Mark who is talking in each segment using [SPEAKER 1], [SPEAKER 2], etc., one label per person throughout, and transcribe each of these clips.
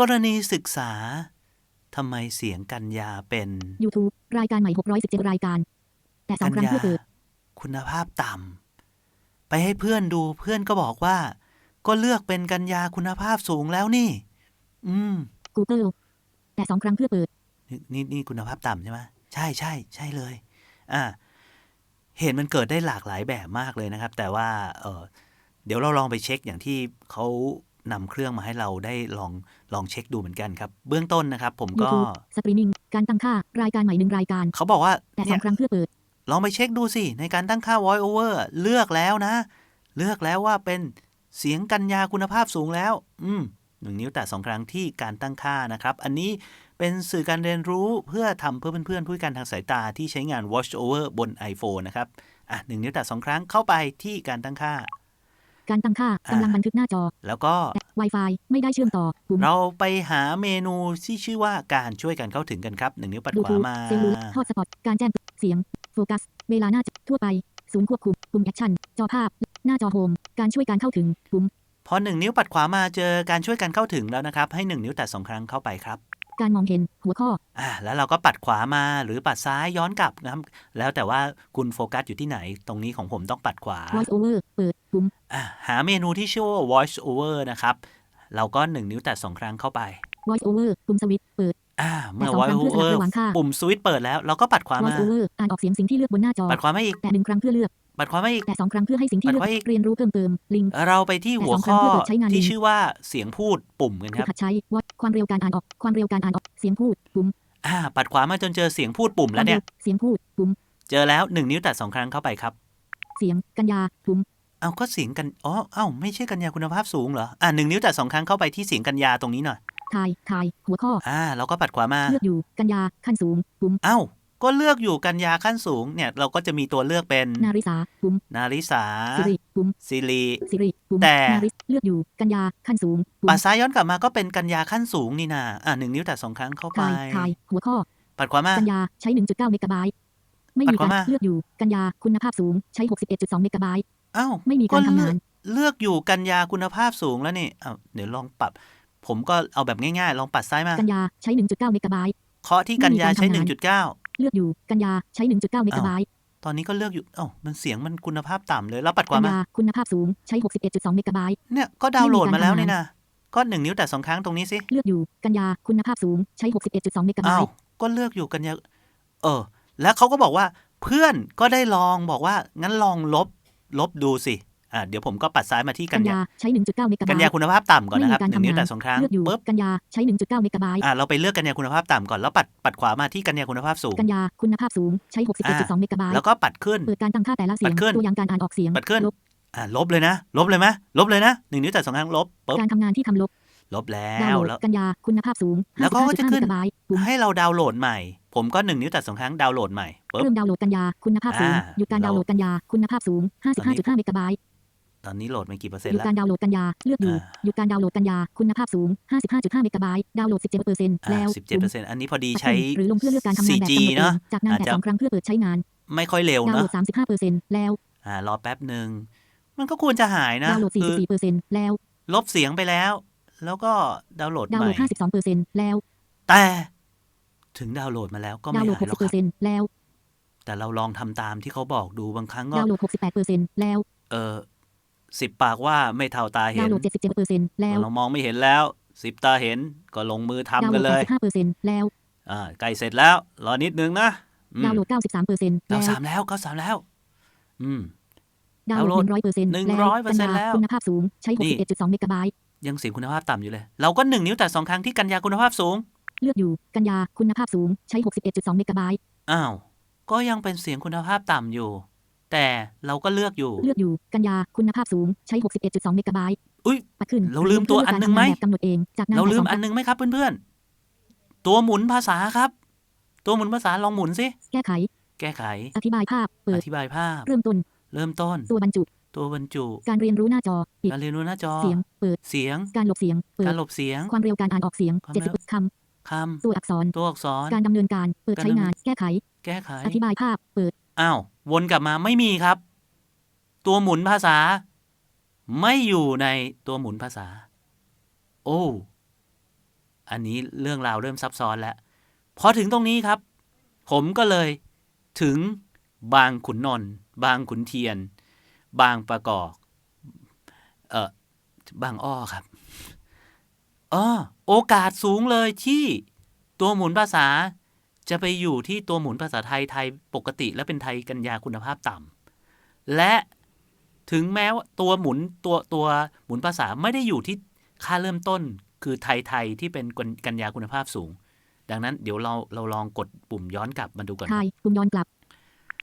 [SPEAKER 1] กรณีศึกษา ทำไมเสียงกัญญาเป็น
[SPEAKER 2] YouTube รายการใหม่ 617 รายการ แต่สอ
[SPEAKER 1] กั
[SPEAKER 2] ง
[SPEAKER 1] ญ
[SPEAKER 2] ครั้ง
[SPEAKER 1] ญา
[SPEAKER 2] เพื่อเปิด
[SPEAKER 1] คุณภาพต่ำ ไปให้เพื่อนดูเพื่อนก็บอกว่า ก็เลือกเป็นกัญญาคุณภาพสูงแล้วนี่ อืม
[SPEAKER 2] Google แต่สองครั้งเพื่อเปิด
[SPEAKER 1] นี่นี่นี่คุณภาพต่ำใช่ไหมใช่ใช่ใช่เลย อ่า เหตุมันเกิดได้หลากหลายแบบมากเลยนะครับ แต่ว่า เออเดี๋ยวเราลองไปเช็คอย่างที่เขา นำเครื่องมาให้เราได้ลองลองเช็คดูเหมือนกันครับ เบื้องต้นนะครับ ผมก็
[SPEAKER 2] YouTube สตรีมมิ่งการตั้งค่ารายการใหม่หนึ่งรายการ
[SPEAKER 1] เขาบอกว่า
[SPEAKER 2] แต่ส
[SPEAKER 1] เนี่
[SPEAKER 2] อยงครั้งเพื่อเปิด
[SPEAKER 1] ลองไปเช็คดูสิ ในการตั้งค่า voice over เลือกแล้วนะ เลือกแล้วว่าเป็นเสียงกัญญาคุณภาพสูงแล้ว อืมหนึ่งนิ้วแต่สองครั้งที่การตั้งค่านะครับ อันนี้เป็นสื่อการเรียนรู้เพื่อทำเพื่อเพื่อนๆผู้พิการทางสายตาที่ใช้งาน watch over บน iPhone นะครับ อะหนึ่งนิ้วแต่สองครั้งเข้าไปที่การตั้งค่า
[SPEAKER 2] การตั้งค่า
[SPEAKER 1] อ่า
[SPEAKER 2] กำลังบันทึกหน้าจอ
[SPEAKER 1] แล้วก็
[SPEAKER 2] แต่ Wi-Fi ไม่ได้เชื่อมต่อปุ่ม
[SPEAKER 1] เราไปหาเมนูที่ชื่อว่าการช่วยกันเข้าถึงกันครับหนึ่งนิ้วปัดขวา
[SPEAKER 2] Bluetooth
[SPEAKER 1] มา
[SPEAKER 2] เซลลูฮอตสปอตการแจ้งเสียงโฟกัสเวลาหน้าจอทั่วไป ศูนย์ควบคุมปุ่มแอคชั่นจอภาพ หน้าจอโฮมการช่วยการเข้าถึงปุ่ม
[SPEAKER 1] พอหนึ่งนิ้วปัดขวามาเจอการช่วยกันเข้าถึงแล้วนะครับ ให้หนึ่งนิ้วแตะสองครั้งเข้าไปครับ
[SPEAKER 2] การมองเห็นหัวข้อ
[SPEAKER 1] อ่าแล้วเราก็ปัดขวามาหรือปัดซ้ายย้อนกลับนะครับ แล้วแต่ว่าคุณโฟกัสอยู่ที่ไหน ตรงนี้ของผมต้องปัดขวา
[SPEAKER 2] voice over เปิดปุ่ม
[SPEAKER 1] อ่าหาเมนูที่ชื่อว่า voice over นะครับ เราก็หนึ่งนิ้วแตะสองครั้งเข้าไป
[SPEAKER 2] voice over ปุ่มสวิตช์เปิด
[SPEAKER 1] อ่าเมื่อ
[SPEAKER 2] แตะสอง
[SPEAKER 1] voice
[SPEAKER 2] ครั้งเพื่อสลับ
[SPEAKER 1] over
[SPEAKER 2] ระหว่างค่า
[SPEAKER 1] ปุ่มสวิตช์เปิดแล้วเราก็ปัดขวามา
[SPEAKER 2] voice over อ่านออกเสียงสิ่งที่เลือกบนหน้าจอ
[SPEAKER 1] ปัดขวามาอีก
[SPEAKER 2] แต่หนึ่งครั้งเพื่อเลือก
[SPEAKER 1] ปัดขวามาอีก
[SPEAKER 2] แต่สองครั้งเพื่อให้สิ่งที่เลือก
[SPEAKER 1] ปัดขวาอีก
[SPEAKER 2] เรียนรู้เพิ่มเติมลิงก์
[SPEAKER 1] เราไปที่หัวข้อ
[SPEAKER 2] แต่สองครั้งเพื่อเปิดใช้งาน
[SPEAKER 1] ที่
[SPEAKER 2] ลิงก์
[SPEAKER 1] ชื่อว่าเสียงพูดปุ่มกันค
[SPEAKER 2] ฝึ
[SPEAKER 1] รั
[SPEAKER 2] ก
[SPEAKER 1] บ
[SPEAKER 2] หัดใช้วัดความเร็วการอ่านออกความเร็วการอ่านออกเสียงพูดปุ่ม
[SPEAKER 1] อ่าปัดขวามาจนเจอเสียงพูดปุ่ม
[SPEAKER 2] ค
[SPEAKER 1] แล้ว
[SPEAKER 2] วาม
[SPEAKER 1] เนี่
[SPEAKER 2] เร็
[SPEAKER 1] ยว
[SPEAKER 2] เสียงพูดปุ่ม
[SPEAKER 1] เจอแล้วหนึ่งนิ้วแตะสองครั้งเข้าไปครับ
[SPEAKER 2] เสียงกัญญาปุ่ม
[SPEAKER 1] เอาก็เสียงกันอ๋อเอ้าไม่ใช่กัญญาคุณภาพสูงเหรออ่าหนึ่งนิ้วแต่สองครั้งเข้าไปที่เสียงกัญญาตรงนี้หน่อย
[SPEAKER 2] ถ่ายถ่ายหัวข้อ
[SPEAKER 1] อ่าเราก็ปัดขวามา
[SPEAKER 2] เลือกอยู่กัญญาขั้นสูงปุ่ม
[SPEAKER 1] เอ้า ก็เลือกอยู่กัญญาขั้นสูงเนี่ยเราก็จะมีตัวเลือกเป็น
[SPEAKER 2] นาริสาปุ่ม
[SPEAKER 1] นาริสา
[SPEAKER 2] สิริปุ่ม
[SPEAKER 1] ซิริ
[SPEAKER 2] สิริปุ่ม
[SPEAKER 1] แต่
[SPEAKER 2] นาริสเลือกอยู่กัญญาขั้นสูงปุ่
[SPEAKER 1] ปั
[SPEAKER 2] ม
[SPEAKER 1] ดซ้ายย้อนกลับมาก็เป็นกัญญาขั้นสูงนี่นาอ่าหนึ่งนิ้วแต่สองครั้งเข้าไป
[SPEAKER 2] ถ่ายถ่ายหัวข้อ
[SPEAKER 1] ปัดขวามา
[SPEAKER 2] กัญญาใช้1.9เมกะไบต์ไม่
[SPEAKER 1] ปัด
[SPEAKER 2] มี
[SPEAKER 1] ขวา
[SPEAKER 2] การ
[SPEAKER 1] มา
[SPEAKER 2] เลือกอยู่กัญญาคุณภาพสูงใช้61.2เมกะไบต์
[SPEAKER 1] เอ้า
[SPEAKER 2] ไม่มีการทำงาน
[SPEAKER 1] เลือกอยู่กัญญาคุณภาพสูงแล้วนี่อ้าวเดี๋ยวลองปรับ ผมก็เอาแบบง่ายๆ ลองปัดซ้ายมา
[SPEAKER 2] กัญญาใช้ 1.9เมกะไบต์
[SPEAKER 1] เคาะที่กัญญาใช้
[SPEAKER 2] ไม่มีการทำงาน
[SPEAKER 1] 1.9
[SPEAKER 2] เลือกอยู่กัญญาใช้ 1.9เมกะไบต์
[SPEAKER 1] ตอนนี้ก็เลือกอยู่เอ้ามันเสียงมันคุณภาพต่ำเลยแล้วปัดข
[SPEAKER 2] กั
[SPEAKER 1] วา
[SPEAKER 2] ญ
[SPEAKER 1] มา
[SPEAKER 2] ญาคุณภาพสูงใช้ 61.2เมกะไบต์
[SPEAKER 1] เนี่ยก็ดาวน์โหลดมาแล้ว
[SPEAKER 2] ไม่มี
[SPEAKER 1] นี่
[SPEAKER 2] การทำงาน
[SPEAKER 1] นะก็หนึ่งนิ้วแต่สองครั้งตรงนี้สิ
[SPEAKER 2] เลือกอยู่กัญญาคุณภาพสูงใช้61.2เมกะไบ
[SPEAKER 1] อ้าว
[SPEAKER 2] ต์
[SPEAKER 1] ก็เลือกอยู่กันยาเออ แล้วเขาก็บอกว่าเพื่อนก็ได้ลองบอกว่างั้นลองลบ ลบดูสิ อ่าเดี๋ยวผมก็ปัดซ้ายมาที่กั
[SPEAKER 2] กั
[SPEAKER 1] ญ
[SPEAKER 2] ญ
[SPEAKER 1] ญา
[SPEAKER 2] ญาใช้1.9เมกะไบ
[SPEAKER 1] กัญญา
[SPEAKER 2] ต์
[SPEAKER 1] คุณภาพต่ำก่อนนะครับ
[SPEAKER 2] ไม่มีการ
[SPEAKER 1] หนึ่งนิ้ว
[SPEAKER 2] ทำงาน
[SPEAKER 1] แต่สองครั้ง
[SPEAKER 2] เลือกอยู่
[SPEAKER 1] ปุ๊บ
[SPEAKER 2] กัญญาใช้1.9เมกะไบต์
[SPEAKER 1] อ่าเราไปเลือกกัญญาคุณภาพต่ำก่อนแล้วปัดปัดขวามาที่กัญญาคุณภาพสูง
[SPEAKER 2] กัญญาคุณภาพสูงใช้61.2เมกะไบต์
[SPEAKER 1] แล้วก็ปัดขึ้น
[SPEAKER 2] เปิดการตั้งค่าแต่ละเสีย
[SPEAKER 1] ปั
[SPEAKER 2] ง
[SPEAKER 1] ดขึ้น
[SPEAKER 2] ตัวอย่างการอ่านออกเสียง
[SPEAKER 1] ปัดขึ้น
[SPEAKER 2] ลบ
[SPEAKER 1] อ่าลบเลยนะ ลบเลยไหมลบเลยนะหนึ่งนิ้วแต่สองครั้งลบปุ๊บ
[SPEAKER 2] การทำงานที่ทำลบ
[SPEAKER 1] ลบแล้
[SPEAKER 2] ดาวน์
[SPEAKER 1] ว
[SPEAKER 2] โหลด
[SPEAKER 1] แล้ว
[SPEAKER 2] กัญญาคุณภาพสูง
[SPEAKER 1] แล้วเขาก็จะ
[SPEAKER 2] 55.5
[SPEAKER 1] ขึ้น
[SPEAKER 2] เมกะไบต์ปุ่ม
[SPEAKER 1] ให้เราดาวน์โหลดใหม่ ผมก็หนึ่งนิ้วแต่สองครั้งดาวน์โหลดใหม่ปุ๊บ
[SPEAKER 2] เริ่มดาวน์โหลดกัญญาคุณภาพสูง
[SPEAKER 1] อ่า
[SPEAKER 2] หยุดการดาวน์โหลดกัญญาคุณภาพสูง 55.5 เมกะไบต์
[SPEAKER 1] ตอนนี้โหลดมากี่เปอร์เซ็น
[SPEAKER 2] ห
[SPEAKER 1] ต์
[SPEAKER 2] ยุด
[SPEAKER 1] แล้ว
[SPEAKER 2] การดาวน์โหลดกัญญาเลือกอยู่
[SPEAKER 1] อ่า
[SPEAKER 2] หยุดการดาวน์โหลดกัญญาคุณภาพสูง 55.5 เมกะไบต์ดาวน์โหลด 17%แล้ว
[SPEAKER 1] สิบเจ็ดเปอร์เซ็นต์อันนี้พอดี
[SPEAKER 2] ปุ่ม
[SPEAKER 1] ใช้
[SPEAKER 2] หรือลงเพื่อเลือกการทำงานแบบ
[SPEAKER 1] 4G
[SPEAKER 2] กำหนดเอ
[SPEAKER 1] เนอะ
[SPEAKER 2] งจากนั้น
[SPEAKER 1] อาจ
[SPEAKER 2] แต่
[SPEAKER 1] จะ
[SPEAKER 2] สองครั้งเพื่อเปิดใช้งาน
[SPEAKER 1] ไม่ค่อยเร็ว
[SPEAKER 2] ดาวน์
[SPEAKER 1] เน
[SPEAKER 2] โหล
[SPEAKER 1] อะ
[SPEAKER 2] ด 35%แล้ว
[SPEAKER 1] อ่ารอแป๊บหนึ่ง มันก็ควรจะหายนะ
[SPEAKER 2] ดาวน์โหลด
[SPEAKER 1] คือ
[SPEAKER 2] 44%แล้ว
[SPEAKER 1] ลบเสียงไปแล้ว แล้วก็ดาวน์โหลด
[SPEAKER 2] ดาว
[SPEAKER 1] ให
[SPEAKER 2] น์โหล
[SPEAKER 1] ม่
[SPEAKER 2] ด 52%แล้ว
[SPEAKER 1] แต่ถึงดาวน์โหลดมาแล้วก็
[SPEAKER 2] ดา
[SPEAKER 1] ไม่
[SPEAKER 2] วน์โหลด
[SPEAKER 1] หายหรอกครับ
[SPEAKER 2] 60%แล้ว
[SPEAKER 1] แต่เราลองทำตามที่เขาบอกดูบางครั้งก็
[SPEAKER 2] ดาวน์โหลด 68%แล้ว
[SPEAKER 1] เออ สิบปากว่าไม่เท่าตา
[SPEAKER 2] ดา
[SPEAKER 1] เห็
[SPEAKER 2] วนน์โหลด77%แล้ว
[SPEAKER 1] เรามองไม่เห็นแล้วสิบตาเห็นก็ลงมือทำ
[SPEAKER 2] ดาวน์โหล
[SPEAKER 1] กัน
[SPEAKER 2] ด
[SPEAKER 1] เลย
[SPEAKER 2] 85%แล้ว
[SPEAKER 1] อ่าใกล้เสร็จแล้ว รอนิดนึงนะอืม
[SPEAKER 2] ดาวน์โหลด93%
[SPEAKER 1] เก้า
[SPEAKER 2] แล้ว
[SPEAKER 1] สามแล้วเก้าสามแล้ว อืม
[SPEAKER 2] ดาวน์โหลด100%
[SPEAKER 1] 100%
[SPEAKER 2] แล้ว
[SPEAKER 1] แล้ว
[SPEAKER 2] คุณภาพสูงใช้
[SPEAKER 1] นี่
[SPEAKER 2] 61.2เมกะไบต์
[SPEAKER 1] ยังเสียงคุณภาพต่ำอยู่เลย เราก็หนึ่งนิ้วแต่สองครั้งที่กัญญาคุณภาพสูง
[SPEAKER 2] เลือกอยู่กัญญาคุณภาพสูงใช้61.2เมกะไบต์
[SPEAKER 1] อ้าวก็ยังเป็นเสียงคุณภาพต่ำอยู่ แต่เราก็เลือกอยู่
[SPEAKER 2] เลือกอยู่ กัญญาคุณภาพสูง ใช้ 61.2 เมกะไบต์
[SPEAKER 1] อุ๊ย
[SPEAKER 2] ปัดขึ้น
[SPEAKER 1] เราลืมตัวอันหนึ่งไหม
[SPEAKER 2] เลือกการทำงานแบบกำหนดเองจากนั้น
[SPEAKER 1] เราลืม
[SPEAKER 2] แต่สง
[SPEAKER 1] อันนึงไหมครับเพื่อนๆ ตัวหมุนภาษาครับ ตัวหมุนภาษาลองหมุนสิ
[SPEAKER 2] แก้ไข
[SPEAKER 1] แก้ไข
[SPEAKER 2] อธิบายภาพ เปิ
[SPEAKER 1] อ
[SPEAKER 2] ด
[SPEAKER 1] ธิบายภาพ
[SPEAKER 2] เริ่มต้น
[SPEAKER 1] เริ่มต้น
[SPEAKER 2] ตัวบรรจุ
[SPEAKER 1] ตัวบรรจุ
[SPEAKER 2] การเรียนรู้หน้าจอปิด
[SPEAKER 1] การเรียนรู้หน้าจอ
[SPEAKER 2] เสียง เปิด
[SPEAKER 1] เสียง
[SPEAKER 2] การหลบเสียง เปิ
[SPEAKER 1] กา
[SPEAKER 2] ด
[SPEAKER 1] รหลบเสียง
[SPEAKER 2] ความเร็วการอ่านออกเสียง
[SPEAKER 1] ความเร็ว
[SPEAKER 2] 70ค
[SPEAKER 1] คำ
[SPEAKER 2] ตัวอักษรำ
[SPEAKER 1] ตัวอักษร
[SPEAKER 2] การดำเนินการ เปิด
[SPEAKER 1] การ
[SPEAKER 2] ใช้
[SPEAKER 1] ดำเนิน
[SPEAKER 2] งาน แก้ไข
[SPEAKER 1] แก้ไข
[SPEAKER 2] อธิบายภาพ เปิด
[SPEAKER 1] อ้าว วนกลับมาไม่มีครับ ตัวหมุนภาษา ไม่อยู่ในตัวหมุนภาษา โอ้อันนี้เรื่องราวเริ่มซับซ้อนแล้วพอถึงตรงนี้ครับ ผมก็เลยถึงบางขุนนนท์บางขุนเทียน บางประกอบเออบางอ้อครับอ๋อโอกาสสูงเลยที่ตัวหมุนภาษา จะไปอยู่ที่ตัวหมุนภาษาไทยไทยปกติและเป็นไทยกัญญาคุณภาพต่ำและถึงแม้ว่าตัวหมุนตัวตัวหมุนภาษาไม่ได้อยู่ที่ค่าเริ่มต้นคือไทยไทยที่เป็นกัญญาคุณภาพสูง ดังนั้นเดี๋ยวเราเราลองกดปุ่มย้อนกลับมาดูกัน
[SPEAKER 2] ทายปุ่มย้อนกลับ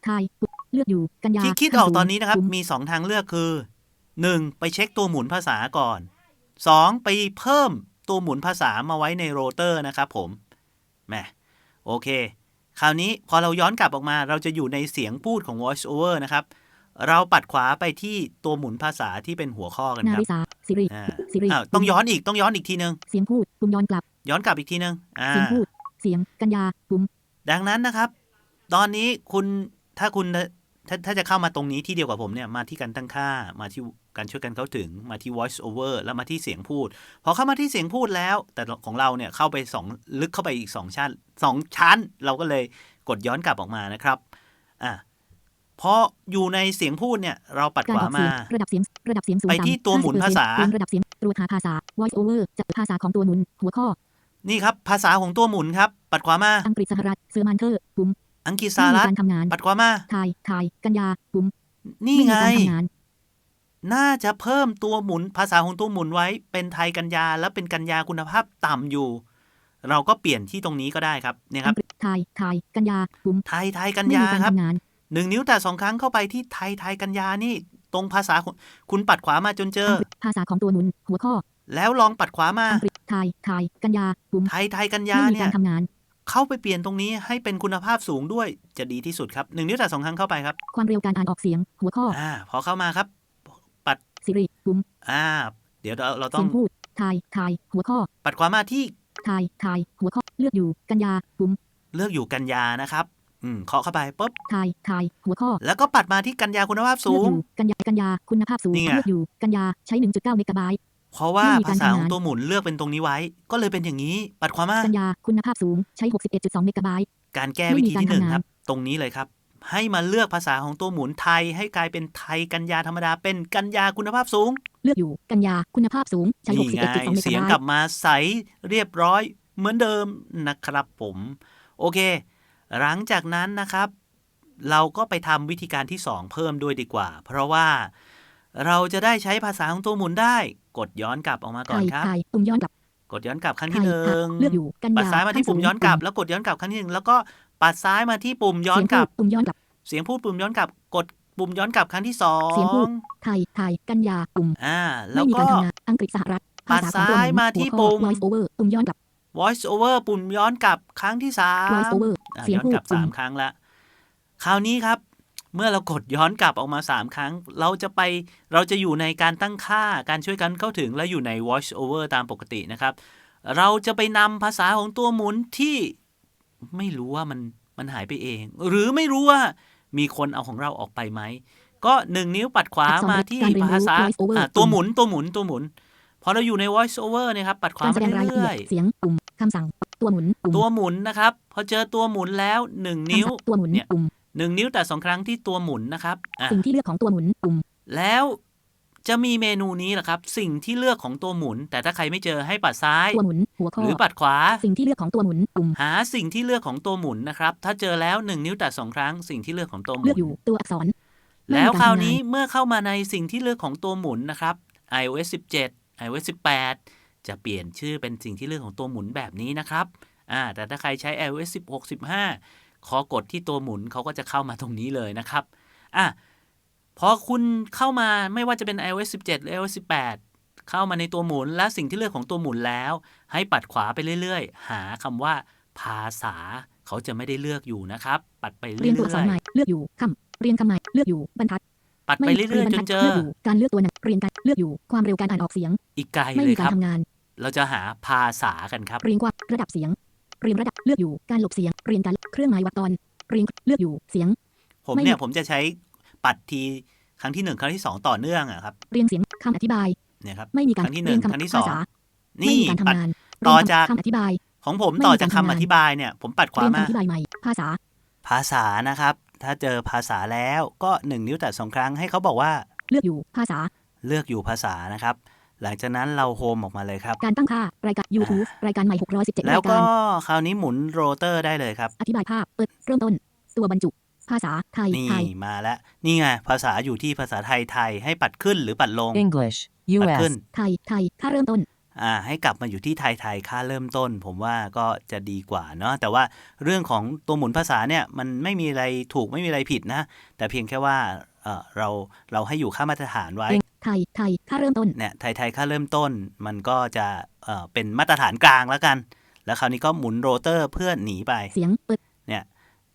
[SPEAKER 2] ทายปุ่มเลือกอยู่กันยา
[SPEAKER 1] ที่คิดออก
[SPEAKER 2] ขั้สูง
[SPEAKER 1] ตอนนี้นะครับ
[SPEAKER 2] ปุ่ม
[SPEAKER 1] มี 2 ทางเลือกคือ 1. ไปเช็คตัวหมุนภาษาก่อน 2. ไปเพิ่มตัวหมุนภาษามาไว้ในโรเตอร์นะครับผมแหม โอเค คราวนี้พอเราย้อนกลับออกมา เราจะอยู่ในเสียงพูดของ voice over นะครับ เราปัดขวาไปที่ตัวหมุนภาษาที่เป็นหัวข้อกัน
[SPEAKER 2] นา
[SPEAKER 1] ครับ
[SPEAKER 2] ริสาสิริ
[SPEAKER 1] อ่า
[SPEAKER 2] สิริ
[SPEAKER 1] อ้าวต้องย้อนอีกต้องย้อนอีกทีนึง
[SPEAKER 2] เสียงพูดปุ่มย้อนกลับ
[SPEAKER 1] ย้อนกลับอีกทีนึงอ่า
[SPEAKER 2] เสียงพูด เสียงกันยาปุ่ม
[SPEAKER 1] ดังนั้นนะครับ ตอนนี้คุณถ้าคุณถ้าถ้าจะเข้ามาตรงนี้ที่เดียวกับผมเนี่ยมาที่การตั้งค่ามาที่ การช่วยกันเข้าถึงมาที่ voice over แล้วมาที่เสียงพูด พอเข้ามาที่เสียงพูดแล้ว แต่ของเราเนี่ยเข้าไปสองลึกเข้าไปอีกสองชั้นสองชั้น เราก็เลยกดย้อนกลับออกมานะครับอะพออยู่ในเสียงพูดเนี่ยเราปัด
[SPEAKER 2] การ
[SPEAKER 1] ขวา
[SPEAKER 2] ออกเสี
[SPEAKER 1] มา
[SPEAKER 2] ยงระดับเสียงระดับเสียงสูง
[SPEAKER 1] ไปที่
[SPEAKER 2] ต่ำ
[SPEAKER 1] ตัวหมุน
[SPEAKER 2] 50%
[SPEAKER 1] ภาษา
[SPEAKER 2] เรียงระดับเสียงตรวจหาภาษา voice over จากภาษาของตัวหมุน หัวข้อ
[SPEAKER 1] นี่ครับภาษาของตัวหมุนครับ ปัดขวามา
[SPEAKER 2] อังกฤษสหรัฐเซอร์มันเทอร์ปุ่ม
[SPEAKER 1] อังกฤษส
[SPEAKER 2] ไม่
[SPEAKER 1] ห
[SPEAKER 2] มี
[SPEAKER 1] รัฐ
[SPEAKER 2] การทำงาน
[SPEAKER 1] ปัดขวามา
[SPEAKER 2] ทายทายกันยาปุ่ม
[SPEAKER 1] นี่
[SPEAKER 2] ไม่มี
[SPEAKER 1] ไง
[SPEAKER 2] การทำงา น
[SPEAKER 1] น่าจะเพิ่มตัวหมุนภาษาของตัวหมุนไว้เป็นไทยกัญญาและเป็นกัญญาคุณภาพต่ำอยู่ เราก็เปลี่ยนที่ตรงนี้ก็ได้ครับเนี่ยค
[SPEAKER 2] อั
[SPEAKER 1] รั
[SPEAKER 2] ง
[SPEAKER 1] บ
[SPEAKER 2] กฤษทายทายกันยาปุ่ม
[SPEAKER 1] ไทยไทยกัญ
[SPEAKER 2] ไม่
[SPEAKER 1] ญา
[SPEAKER 2] มีการ
[SPEAKER 1] ครับ
[SPEAKER 2] ทำงาน
[SPEAKER 1] หนึ่งนิ้วแต่สองครั้งเข้าไปที่ไทยไทยกัญญานี่ ตรงภาษาคุณคุณปัดขวามาจนเจอ
[SPEAKER 2] อังกฤษภาษาของตัวหมุนหัวข้อ
[SPEAKER 1] แล้วลองปัดขวามา
[SPEAKER 2] อังกฤษทายทายกันยาปุ่ม
[SPEAKER 1] ไทยไทยกัญญา
[SPEAKER 2] ไม่มี
[SPEAKER 1] เนี่
[SPEAKER 2] กายรทำงาน
[SPEAKER 1] เข้าไปเปลี่ยนตรงนี้ให้เป็นคุณภาพสูงด้วยจะดีที่สุดครับหนึ่งนิ้วแต่สองครั้งเข้าไปครับ
[SPEAKER 2] ความเร็วการอ่านออกเสียง หัวข้อ
[SPEAKER 1] อ่าพอเข้ามาครับปัด
[SPEAKER 2] สิริปุ่ม
[SPEAKER 1] อ่า เดี๋ยวเราเราต้
[SPEAKER 2] เสี
[SPEAKER 1] อง
[SPEAKER 2] ยงพูดทายทายหัวข้อ
[SPEAKER 1] ปัดขวามาที่
[SPEAKER 2] ทายทายหัวข้อเลือกอยู่กันยาปุ่ม
[SPEAKER 1] เลือกอยู่กัญญานะครับ อืมเคาะเข้าไปปุ๊บ
[SPEAKER 2] ทายทายหัวข้อ
[SPEAKER 1] แล้วก็ปัดมาที่กัญญาคุณภาพสู
[SPEAKER 2] เลือก
[SPEAKER 1] ง
[SPEAKER 2] อยู่กันยากันยาคุณภาพสูง
[SPEAKER 1] นี่ไง
[SPEAKER 2] เลือกอยู่กันยาใช้1.9เมกะไบต์
[SPEAKER 1] เพราะว่า
[SPEAKER 2] ไม่มี
[SPEAKER 1] ภาษาของ
[SPEAKER 2] การทำงาน
[SPEAKER 1] ตัวหมุนเลือกเป็นตรงนี้ไว้ ก็เลยเป็นอย่างนี้ ปัดขวามา
[SPEAKER 2] กันยาคุณภาพสูงใช้ 61.2เมกะไบต์
[SPEAKER 1] การแก้
[SPEAKER 2] ไม่
[SPEAKER 1] วิ
[SPEAKER 2] มี
[SPEAKER 1] ธีที่หนึ่ง
[SPEAKER 2] การทำงาน
[SPEAKER 1] ครับ ตรงนี้เลยครับ ให้มาเลือกภาษาของตัวหมุนไทย ให้กลายเป็นไทยกัญญาธรรมดาเป็นกัญญาคุณภาพสูง
[SPEAKER 2] เลือกอยู่กันยาคุณภาพสูงใช้
[SPEAKER 1] นี่ไง
[SPEAKER 2] 61.2เมกะ
[SPEAKER 1] เสียง
[SPEAKER 2] ไบ
[SPEAKER 1] กลั
[SPEAKER 2] ต์
[SPEAKER 1] บมาใสเรียบร้อยเหมือนเดิมนะครับผม โอเค หลังจากนั้นนะครับ เราก็ไปทำวิธีการที่ 2 เพิ่มด้วยดีกว่า เพราะว่าเราจะได้ใช้ภาษาของตัวหมุนได้ กดย้อนกลับออกมาก่อ
[SPEAKER 2] ทานย
[SPEAKER 1] ครับ
[SPEAKER 2] ทายปุ่มย้อนกลับ
[SPEAKER 1] กดย้อนกลับครั้ง
[SPEAKER 2] ทา
[SPEAKER 1] ที่
[SPEAKER 2] ย
[SPEAKER 1] หนึ่
[SPEAKER 2] ทาย
[SPEAKER 1] ง
[SPEAKER 2] เลือกอยู่กัน
[SPEAKER 1] ปัด
[SPEAKER 2] ยา
[SPEAKER 1] ซ้ายมาที่
[SPEAKER 2] ขั้
[SPEAKER 1] ปุ่ม
[SPEAKER 2] สูง
[SPEAKER 1] ย้อนกลับแล้วกดย้อนกลับครั้งที่หนึ่งแล้วก็ ปัดซ้ายมาที่ปุ่มย้อน
[SPEAKER 2] เสียง
[SPEAKER 1] กลับ
[SPEAKER 2] พูดปุ่มย้อนกลับ
[SPEAKER 1] เสียงพูดปุ่มย้อนกลับ กดปุ่มย้อนกลับครั้งที่สอ
[SPEAKER 2] เสียงพู
[SPEAKER 1] ง
[SPEAKER 2] ดไทยทายกันยาปุ่ม
[SPEAKER 1] อ่า แล้
[SPEAKER 2] ไม่
[SPEAKER 1] ว
[SPEAKER 2] มี
[SPEAKER 1] ก็
[SPEAKER 2] การทำงานอังกฤษสหรัฐ
[SPEAKER 1] ปั
[SPEAKER 2] ภา
[SPEAKER 1] ด
[SPEAKER 2] ษาของตัวห
[SPEAKER 1] ซ้าย
[SPEAKER 2] มุน
[SPEAKER 1] มาที่
[SPEAKER 2] หัวข้อ
[SPEAKER 1] ปุ่ม
[SPEAKER 2] voice over ปุ่มย้อนกลับ
[SPEAKER 1] voice over ปุ่มย้อนกลับครั้งที่สาม
[SPEAKER 2] voice over
[SPEAKER 1] อะ
[SPEAKER 2] เสียง
[SPEAKER 1] ย้อน
[SPEAKER 2] พูด
[SPEAKER 1] กลับ
[SPEAKER 2] ปุ่
[SPEAKER 1] สามมครั้งละ คราวนี้ครับ เมื่อเรากดย้อนกลับออกมาสามครั้ง เราจะไปเราจะอยู่ในการตั้งค่าการช่วยกันเข้าถึงและอยู่ใน voice over ตามปกตินะครับ เราจะไปนำภาษาของตัวหมุนที่ ไม่รู้ว่ามันมันหายไปเอง หรือไม่รู้ว่ามีคนเอาของเราออกไปไหม ก็หนึ่งนิ้วปัดขวา
[SPEAKER 2] อักษร
[SPEAKER 1] มาที่
[SPEAKER 2] การเรียนรู้
[SPEAKER 1] ภาษา
[SPEAKER 2] voice over
[SPEAKER 1] อะตัวหมุนตัวหมุนตัวหมุนพอเราอยู่ใน voice over เนะครับ ปัดขวา
[SPEAKER 2] การแส
[SPEAKER 1] มา
[SPEAKER 2] ดงรายละเอี
[SPEAKER 1] เรื่
[SPEAKER 2] ย
[SPEAKER 1] อ
[SPEAKER 2] ด
[SPEAKER 1] ย
[SPEAKER 2] เสียงปุ่มคำสั่งตัวหมุนปุ่ม
[SPEAKER 1] ๆตัวหมุนนะครับ พอเจอตัวหมุนแล้วหนึ่งนิ้ว
[SPEAKER 2] คำสั่งตัวหมุน
[SPEAKER 1] เนี่ย
[SPEAKER 2] ปุ่ม
[SPEAKER 1] หนึ่งนิ้วแต่สองครั้งที่ตัวหมุนนะครับอะ
[SPEAKER 2] สิ่งที่เลือกของตัวหมุนปุ่ม
[SPEAKER 1] แล้ว จะมีเมนูนี้แหละครับ สิ่งที่เลือกของตัวหมุน แต่ถ้าใครไม่เจอให้ปัดซ้าย
[SPEAKER 2] ตัวหมุนหัวข้อ
[SPEAKER 1] หรือปัดขวา
[SPEAKER 2] สิ่งที่เลือกของตัวหมุนปุ่ม
[SPEAKER 1] หาสิ่งที่เลือกของตัวหมุนนะครับถ้าเจอแล้วหนึ่งนิ้วแต่สองครั้งสิ่งที่เลือกของตัวหมุ
[SPEAKER 2] เลือกอยู่ตัวอักษรไม่มี
[SPEAKER 1] แล้ว
[SPEAKER 2] การ
[SPEAKER 1] คราว
[SPEAKER 2] ทำงาน
[SPEAKER 1] นี้เมื่อเข้ามาในสิ่งที่เลือกของตัวหมุนนะครับ iOS 17 iOS 18 จะเปลี่ยนชื่อเป็นสิ่งที่เลือกของตัวหมุนแบบนี้นะครับอ่าแต่ถ้าใครใช้ iOS 16 15ขอกดที่ตัวหมุนเขาก็จะเข้ามาตรงนี้เลยนะครับอะ พอคุณเข้ามาไม่ว่าจะเป็น iOS 17 หรือ iOS 18 เข้ามาในตัวหมุนและสิ่งที่เลือกของตัวหมุนแล้ว ให้ปัดขวาไปเรื่อยๆ หาคำว่าภาษา เขาจะไม่ได้เลือกอยู่นะครับ ปัดไปเรื่
[SPEAKER 2] เรียนตัวอักษร
[SPEAKER 1] อย
[SPEAKER 2] ใหม่เลือกอยู่คำเรียนคำใหม่เลือกอยู่บรรทัด
[SPEAKER 1] ๆปัดไปเรื่อยๆจนเจอ
[SPEAKER 2] เลือกอยู่การเลือกตัวหนังเรียนการเลือกอยู่ความเร็วการอ่านออกเสียง
[SPEAKER 1] อีกไกล
[SPEAKER 2] ไม่
[SPEAKER 1] เล
[SPEAKER 2] มี
[SPEAKER 1] ย
[SPEAKER 2] กา
[SPEAKER 1] ค
[SPEAKER 2] ร
[SPEAKER 1] รับ
[SPEAKER 2] ทำงาน
[SPEAKER 1] เราจะหาภาษากันครับ
[SPEAKER 2] เรียงกว่าระดับเสียง เรียงระดับเลือกอยู่การหลบเสียง เรียงการเครื่องหมายวัดตอน เรียงเลือกอยู่เสียง
[SPEAKER 1] ผม
[SPEAKER 2] ไม่
[SPEAKER 1] เนี่ยผมจะใช้ ปัดทีครั้งที่หนึ่งครั้งที่สองต่อเนื่องอะครับ
[SPEAKER 2] เรียงเสียงคำอธิบาย
[SPEAKER 1] เนี่ยครับ
[SPEAKER 2] ไม่มีการ
[SPEAKER 1] ครั้งที่หนึ่ง
[SPEAKER 2] เรียง
[SPEAKER 1] ครั้งที่
[SPEAKER 2] คำ
[SPEAKER 1] สอง
[SPEAKER 2] ภาษาไม่
[SPEAKER 1] นี่
[SPEAKER 2] มีการ
[SPEAKER 1] ปัด
[SPEAKER 2] ทำงาน
[SPEAKER 1] ต่อจาก
[SPEAKER 2] คำอธิบาย
[SPEAKER 1] ของผม
[SPEAKER 2] ไม่มี
[SPEAKER 1] ต่อจาก
[SPEAKER 2] การ
[SPEAKER 1] คำ
[SPEAKER 2] ทำงาน
[SPEAKER 1] อธิบายเนี่ย ผมปัดข
[SPEAKER 2] เตรี
[SPEAKER 1] วาย
[SPEAKER 2] ม
[SPEAKER 1] มา
[SPEAKER 2] คำอธิบายใหม่ภาษา
[SPEAKER 1] ภาษานะครับ ถ้าเจอภาษาแล้วก็หนึ่งนิ้วแตะสองครั้งให้เขาบอกว่า
[SPEAKER 2] เลือกอยู่ภาษา
[SPEAKER 1] เลือกอยู่ภาษานะครับ หลังจากนั้นเราโฮมออกมาเลยครับ
[SPEAKER 2] การตั้งค่ารายการ YouTube รายการใหม่617
[SPEAKER 1] แล้ว
[SPEAKER 2] ราย
[SPEAKER 1] ก็
[SPEAKER 2] การ
[SPEAKER 1] คราวนี้หมุนโรเตอร์ได้เลยครับ
[SPEAKER 2] อธิบายภาพเปิดเริ่มต้น ตัวบรรจุ ภาษาไทย
[SPEAKER 1] นี่
[SPEAKER 2] ไทย
[SPEAKER 1] มาแล้ว นี่ไง ภาษาอยู่ที่ภาษาไทยไทยให้ปัดขึ้นหรือปัดลง
[SPEAKER 3] English,
[SPEAKER 1] ปัดขึ้น
[SPEAKER 3] US,
[SPEAKER 2] ไทยไทยค่าเริ่มต้น
[SPEAKER 1] อ่าให้กลับมาอยู่ที่ไทยไทยค่าเริ่มต้น ผมว่าก็จะดีกว่าเนาะแต่ว่าเรื่องของตัวหมุนภาษาเนี่ยมันไม่มีอะไรถูกไม่มีอะไรผิดนะ แต่เพียงแค่ว่าเออเราเราให้อยู่ค่ามาตรฐานไว้
[SPEAKER 2] ไทยไทยค่าเริ่มต้น
[SPEAKER 1] เนี่ยไทยไทยค่าเริ่มต้นมันก็จะเอ่อเป็นมาตรฐานกลางแล้วกัน แล้วคราวนี้ก็หมุนโรเตอร์เพื่อหนีไป
[SPEAKER 2] เสียงเปิด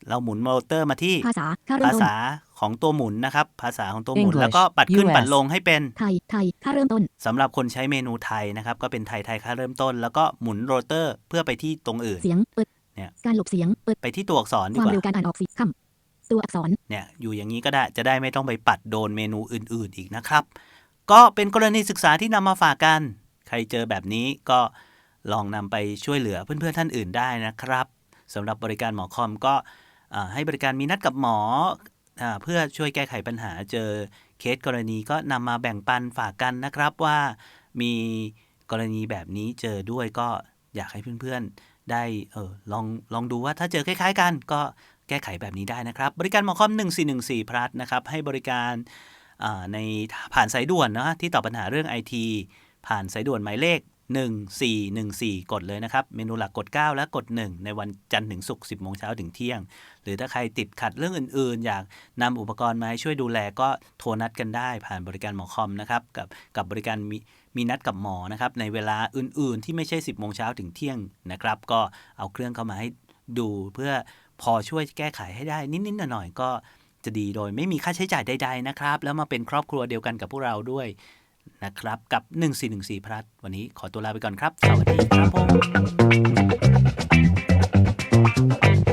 [SPEAKER 1] เนี่ยเราหมุนโรเตอร์มาที่
[SPEAKER 2] ภาษาค่าเริ่ม
[SPEAKER 1] ภา
[SPEAKER 2] ต้น
[SPEAKER 1] ษาของตัวหมุนนะครับ ภาษาของตัวหมุน
[SPEAKER 3] English
[SPEAKER 1] แล้วก็ปัดขึ้น
[SPEAKER 3] US
[SPEAKER 1] ปัดลงให้เป็น
[SPEAKER 2] ไทยไทยค่าเริ่มต้น
[SPEAKER 1] สำหรับคนใช้เมนูไทยนะครับ ก็เป็นไทยไทยค่าเริ่มต้น แล้วก็หมุนโรเตอร์เพื่อไปที่ตรงอื่น
[SPEAKER 2] เสียงเปิด
[SPEAKER 1] เนี่ย
[SPEAKER 2] การหลบเสียงเปิด
[SPEAKER 1] ไปที่ตัวอักษรดี
[SPEAKER 2] ควากม
[SPEAKER 1] ว่า
[SPEAKER 2] เร็วการอ่านออกเสียงคำตัวอักษร
[SPEAKER 1] เนี่ยอยู่อย่างนี้ก็ได้จะได้ไม่ต้องไปปัดโดนเมนูอื่น ๆ อีกนะครับ ก็เป็นกรณีศึกษาที่นำมาฝากกัน ใครเจอแบบนี้ก็ลองนำไปช่วยเหลือเพื่อนๆท่านอื่นได้นะครับสำหรับบริการหมอคอมก็อ่า ให้บริการมีนัดกับหมออเพื่อช่วยแก้ไขปัญหาเจอเคสกรณีก็นำมาแบ่งปันฝากกันนะครับว่ามีกรณีแบบนี้เจอด้วยก็อยากให้เพื่อนๆ ได้เออลองลองดูว่าถ้าเจอคล้ายๆ กันก็แก้ไขแบบนี้ได้นะครับ บริการหมอคอม 1414 พลัสนะครับ ให้บริการในผ่านสายด่วนนะที่ตอบปัญหาเรื่อง IT ผ่านสายด่วนหมายเลข 1414 กดเลยนะครับ เมนูหลักกด 9 และกด 1 ในวันจันทร์ถึงศุกร์10โมงเช้าถึงเที่ยง หรือถ้าใครติดขัดเรื่องอื่นๆ อยากนำอุปกรณ์มาให้ช่วยดูแลก็โทรนัดกันได้ผ่านบริการหมอคอมนะครับ กับกับบริการมีมีนัดกับหมอนะครับ ในเวลาอื่นๆ ที่ไม่ใช่ 10โมงเช้าถึงเที่ยงนะครับ ก็เอาเครื่องเข้ามาให้ดูเพื่อพอช่วยแก้ไขให้ได้นิดๆหน่อยๆก็จะดีโดยไม่มีค่าใช้จ่ายใดๆนะครับ แล้วมาเป็นครอบครัวเดียวกันกับพวกเราด้วย นะครับ กับ 1414 พลัสวันนี้ขอตัวลาไปก่อนครับ สวัสดีครับผม